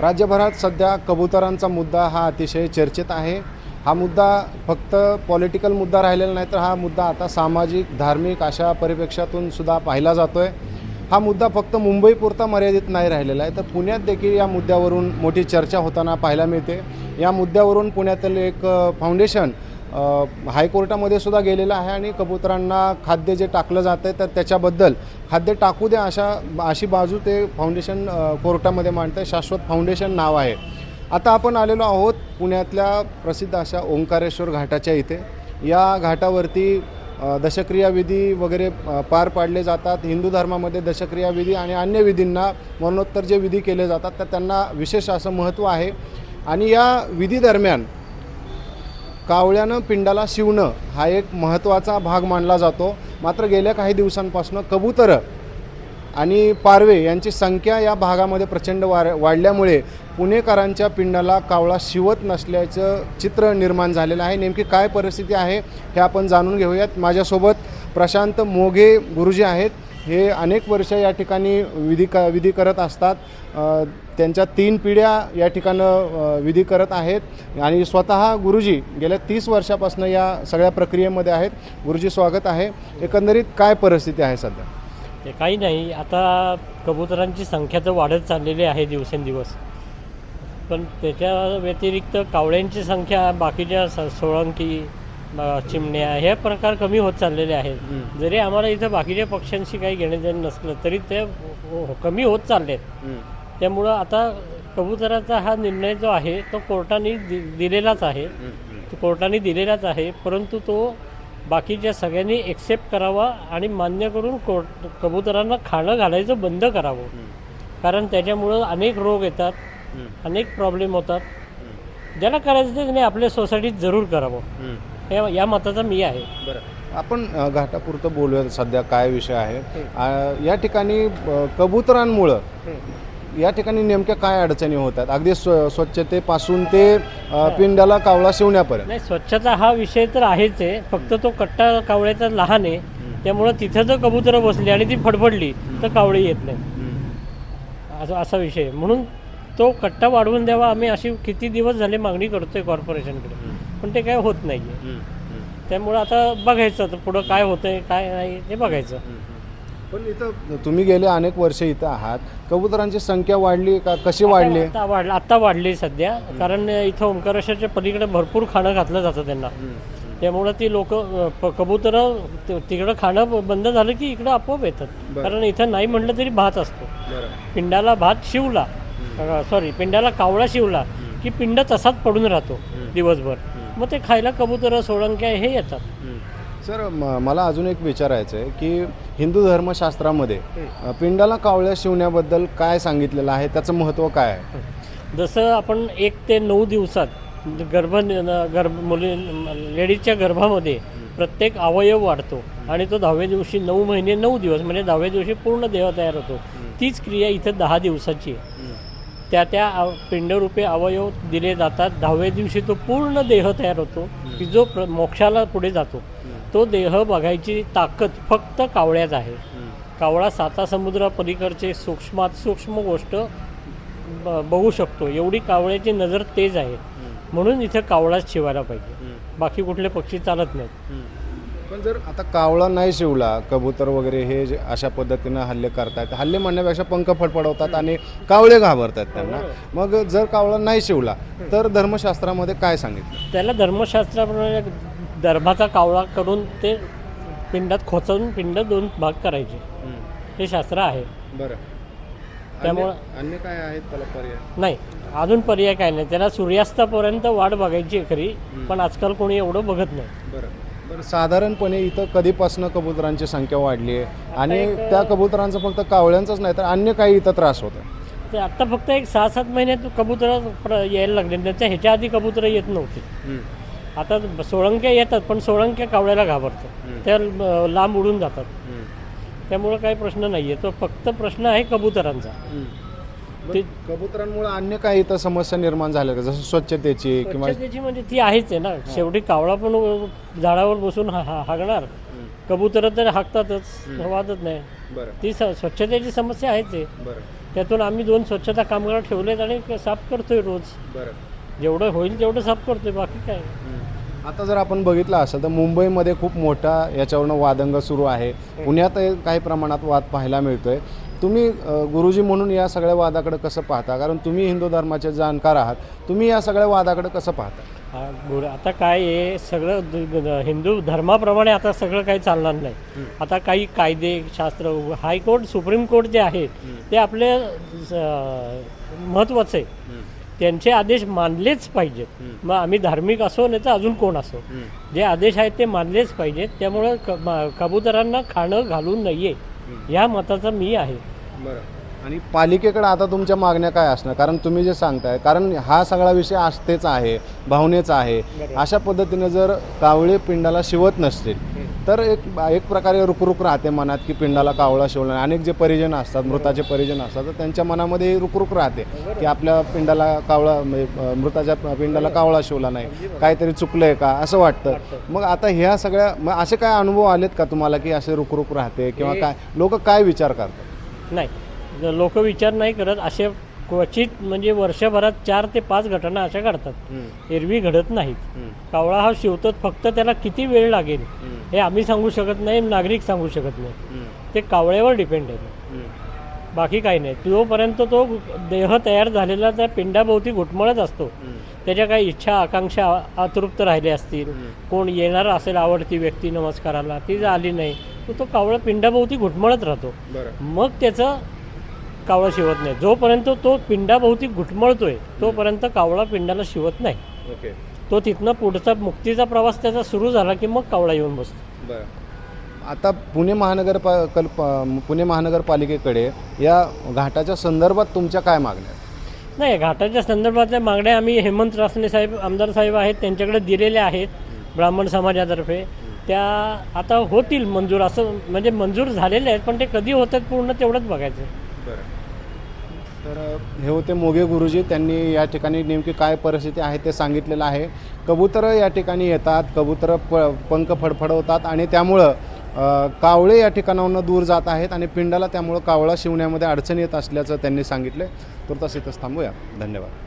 राज्यभरात सध्या कबुतरांचा मुद्दा हा अतिशय चर्चेत आहे. हा मुद्दा फक्त पॉलिटिकल मुद्दा राहिलेला नाही तर हा मुद्दा आता सामाजिक धार्मिक अशा परिप्रेक्षातून सुद्धा पाहिला जातो आहे हा मुद्दा फक्त मुंबईपुरता मर्यादित नाही राहिलेला आहे. तर पुण्यात देखील या मुद्द्यावरून मोठी चर्चा होताना पाहायला मिळते. या मुद्द्यावरून पुण्यातील एक फाउंडेशन हायकोर्टामध्ये सुद्धा गेलेलं आहे आणि कबुतरांना खाद्य जे टाकलं जातं तर त्याच्याबद्दल खाद्य टाकू द्या अशा अशी बाजू ते फाउंडेशन कोर्टामध्ये मांडतं शाश्वत फाउंडेशन नाव आहे. आता आपण आलेलो आहोत पुण्यातल्या प्रसिद्ध अशा ओंकारेश्वर घाटाच्या इथे. या घाटावरती दशक्रियाविधी दशक्रिया विधी वगैरे पार पाडले जातात. हिंदू धर्मामध्ये दशक्रिया विधी आणि अन्य विधींना मरणोत्तर जे विधी केले जातात तर त्यांना विशेष असं महत्त्व आहे. आणि या विधीदरम्यान कावळ्यानं पिंडाला शिवणं हा एक महत्त्वाचा भाग मानला जातो. मात्र गेल्या काही दिवसांपासून कबुतरं आणि पारवे यांची संख्या या भागामध्ये प्रचंड वार वाढल्यामुळे पुणेकरांच्या पिंडाला कावळा शिवत नसल्याचं चित्र निर्माण झालेलं आहे. नेमकी काय परिस्थिती आहे हे आपण जाणून घेऊयात. माझ्यासोबत प्रशांत मोघे गुरुजी आहेत. हे अनेक वर्ष या ठिकाणी विधी क विधी करत असतात. त्यांच्या तीन पिढ्या या ठिकाणं विधी करत आहेत. आणि स्वतः गुरुजी गेल्या तीस वर्षापासून या सगळ्या प्रक्रियेमध्ये आहेत. गुरुजी स्वागत आहे. एकंदरीत काय परिस्थिती आहे सध्या? ते काही नाही. आता कबुतरांची संख्या तर वाढत चाललेली आहे दिवसेंदिवस. पण त्याच्या व्यतिरिक्त कावळ्यांची संख्या बाकीच्या स- सोळंकी चिमण्या हे प्रकार कमी होत चाललेले आहेत. जरी आम्हाला इथं बाकीच्या पक्ष्यांशी काही घेणं देणं नसलं तरी ते हो- हो- कमी होत चालले आहेत त्यामुळं आता कबुतराचा हा निर्णय जो आहे तो कोर्टाने दि दिलेलाच आहे. कोर्टाने दिलेलाच आहे परंतु तो बाकीच्या सगळ्यांनी एक्सेप्ट करावा आणि मान्य करून कोर्ट कबुतरांना खाणं घालायचं बंद करावं. कारण त्याच्यामुळं अनेक रोग येतात अनेक प्रॉब्लेम होतात. ज्याला करायचं ते त्याने आपल्या सोसायटीत जरूर करावं. हे या मताचा मी आहे. बरं. आपण अ, घाटापुरतं बोलूया सध्या काय विषय आहे. या ठिकाणी अ, कबुतरांमुळं या ठिकाणी नेमक्या काय अडचणी होतात अगदी स्व स्वच्छतेपासून ते अ, पिंडाला कावळा शिवण्यापर्यंत. नाही स्वच्छता हा विषय तर आहेच आहे. फक्त तो कट्टा कावळ्याचा लहान आहे. त्यामुळं तिथं जर कबुतरं बसली आणि ती फडफडली तर कावळी येत नाही. असं असा विषय आहे. म्हणून तो कट्टा वाढवून द्यावा. आम्ही अशी किती दिवस झाले मागणी करतोय कॉर्पोरेशनकडे पण ते काय होत नाही आहे त्यामुळं आता बघायचं आता पुढं काय होतंय काय नाही ते बघायचं. पण इथं तुम्ही गेले अनेक वर्ष इथं आहात. कबुतरांची संख्या वाढली का? कशी वाढली? आता वाढलं आता वाढली सध्या. कारण इथं ओंकारेश्वरच्या पलीकडे भरपूर खाणं घातलं जातं त्यांना. त्यामुळं ती लोक कबुतरं तिकडं खाणं बंद झालं की इकडं आपोआप येतात. कारण इथं नाही म्हटलं तरी भात असतो. पिंडाला भात शिवला. सॉरी पिंडाला कावळा शिवला की पिंड तसाच पडून राहतो दिवसभर. मग ते खायला कबुतरं सोळंक्या हे येतात. सर म- मला अजून एक विचारायचं आहे की हिंदू धर्मशास्त्रामध्ये अ, पिंडाला कावळ्या शिवण्याबद्दल काय सांगितलेलं आहे? त्याचं महत्त्व काय आहे? जसं आपण एक ते नऊ दिवसात गर्भ गर्भ मुली लेडीजच्या गर्भामध्ये प्रत्येक अवयव वाढतो आणि तो दहाव्या दिवशी नऊ महिने नऊ दिवस म्हणजे दहाव्या दिवशी पूर्ण देह तयार होतो. तीच क्रिया इथं दहा दिवसाची आहे. त्या त्या पिंडरूपे अवयव दिले जातात. दहाव्या दिवशी तो पूर्ण देह तयार होतो की जो प्र मोक्षाला पुढे जातो. तो देह बघायची ताकद फक्त कावळ्यात आहे. कावळा साता समुद्रा पलीकडचे सूक्ष्मात सूक्ष्म गोष्ट ब- बघू शकतो. एवढी कावळ्याची नजर तेज आहे. म्हणून इथं कावळाच शिवायला पाहिजे. बाकी कुठले पक्षी चालत नाहीत. पण जर आता कावळा नाही शिवला कबूतर वगैरे हे जे अशा पद्धतीनं हल्ले करतायत हल्ले म्हणण्यापेक्षा पंख फडफडवतात आणि कावळे घाबरतात त्यांना. मग जर कावळा नाही शिवला तर धर्मशास्त्रामध्ये काय सांगितलं? त्याला धर्मशास्त्राप्रमाणे दर्भाचा कावळा करून ते पिंडात खोचवून पिंड दोन भाग करायचे. हे शास्त्र आहे. बरं. त्यामुळं- अन्य काय आहेत त्याला पर्याय? नाही अजून पर्याय काय नाही. त्याला सूर्यास्तापर्यंत वाट बघायची खरी पण आजकाल कोणी एवढं बघत नाही. बरं. बरं साधारणपणे इथं कधीपासून कबुतरांची संख्या वाढली आहे? आणि त्या कबुतरांचं फक्त कावळ्यांचंच नाही तर अन्य काही इथं त्रास होतं ते आत्ता फक्त एक सहा सात महिन्यात कबुतरं प्र- यायला लागले त्याच्या ह्याच्या आधी कबुतरं येत नव्हती. आता सोळंक्या येतात पण सोळंक्या कावळ्याला घाबरतात. त्या लांब उडून जातात. त्यामुळं काही प्रश्न नाही आहे तो फक्त प्रश्न आहे कबुतरांचा. ते कबुतरांमुळे अन्य काही इथं समस्या निर्माण झाल्या का? जसं स्वच्छतेची किंवा स्वच्छतेची म्हणजे ती आहेच आहे ना. शेवटी कावळा पण झाडावर बसून हा हा- हागणार. कबुतरं तर हागतातच वादत नाही. बरं. ती स- स्वच्छतेची समस्या आहेच आहे. बरं. त्यातून आम्ही दोन स्वच्छता कामगार ठेवलेत आणि साफ करतोय रोज. बरं. जेवढं होईल तेवढं साफ करतोय बाकी काय? आता जर आपण बघितलं असेल तर मुंबईमध्ये खूप मोठा याच्यावरनं वादंग सुरू आहे. पुण्यात काही प्रमाणात वाद पाहायला मिळतोय. तुम्ही गुरुजी म्हणून या सगळ्या वादाकडे कसं पाहता? कारण तुम्ही हिंदू धर्माचे जाणकार आहात. तुम्ही या सगळ्या वादाकडे कसं पाहता? गुर आता काय आहे सगळं हिंदू धर्माप्रमाणे आता सगळं काही चालणार नाही. आता काही कायदे शास्त्र हायकोर्ट सुप्रीम कोर्ट जे आहे ते आपले महत्त्वाचं आहे त्यांचे आदेश मानलेच पाहिजेत. मग आम्ही धार्मिक असो नाही तर अजून कोण असो. जे आदेश आहेत ते मानलेच पाहिजेत. त्यामुळं कबुतरांना खाणं घालू नये या मताचा मी आहे. बरं. आणि पालिकेकडे आता तुमच्या मागण्या काय असणार? कारण तुम्ही जे सांगताय कारण हा सगळा विषय आस्थेचा आहे भावनेचा आहे. अशा पद्धतीने जर कावळे पिंडाला शिवत नसतील तर एक एक प्रकारे रुकरुक राहते मनात की पिंडाला कावळा शिवला अनेक जे परिजन असतात मृताचे परिजन असतात तर त्यांच्या मनामध्ये रुकरुक राहते की आपल्या पिंडाला कावळा म्हणजे मृताच्या पिंडाला कावळा शिवला नाही. काहीतरी चुकलंय का? असं वाटतं. मग आता ह्या सगळ्या मग असे काय अनुभव आलेत का तुम्हाला की असे रुकरुक राहते किंवा काय लोक काय विचार करतात? नाही. लोक विचार नाही करत. असे क्वचित म्हणजे वर्षभरात चार ते पाच घटना अशा घडतात. एरवी घडत नाहीत. कावळा हा शिवतो फक्त त्याला किती वेळ लागेल हे आम्ही सांगू शकत नाही नागरिक सांगू शकत नाही. ते कावळ्यावर डिपेंड आहे. बाकी काही नाही. जोपर्यंत तो देह तयार झालेला त्या पिंडाभोवती घुटमळत असतो. त्याच्या काही इच्छा आकांक्षा अतृप्त राहिल्या असतील. कोण येणार असेल आवडती व्यक्ती नमस्काराला ती जर आली नाही तर तो कावळा पिंडाभोवती घुटमळत राहतो. मग त्याचं कावळा शिवत नाही. जोपर्यंत तो पिंडाभोवती घुटमळतोय तोपर्यंत कावळा पिंडाला शिवत नाही. ओके. तो तिथनं पुढचा मुक्तीचा प्रवास त्याचा सुरू झाला की मग कावळा येऊन बसतो. बरं. आता पुणे महानगरपा पुणे महानगरपालिकेकडे या घाटाच्या संदर्भात तुमच्या काय मागण्या? नाही घाटाच्या संदर्भातल्या मागण्या आम्ही हेमंत रासने साहेब आमदार साहेब आहेत त्यांच्याकडे दिलेल्या आहेत ब्राह्मण समाजातर्फे. त्या आता होतील मंजूर असं म्हणजे मंजूर झालेले आहेत पण ते कधी होतात पूर्ण तेवढंच बघायचं तर हे होते मोगे गुरुजी. त्यांनी या ठिकाणी नेमकी काय परिस्थिती आहे ते सांगितलेलं आहे. कबुतरं या ठिकाणी येतात. कबुतरं प पंख फडफडवतात आणि त्यामुळं कावळे या ठिकाणाहून दूर जात आहेत आणि पिंडाला त्यामुळं कावळा शिवण्यामध्ये अडचण येत असल्याचं त्यांनी सांगितलं तर तसं इथंच थांबूया. धन्यवाद.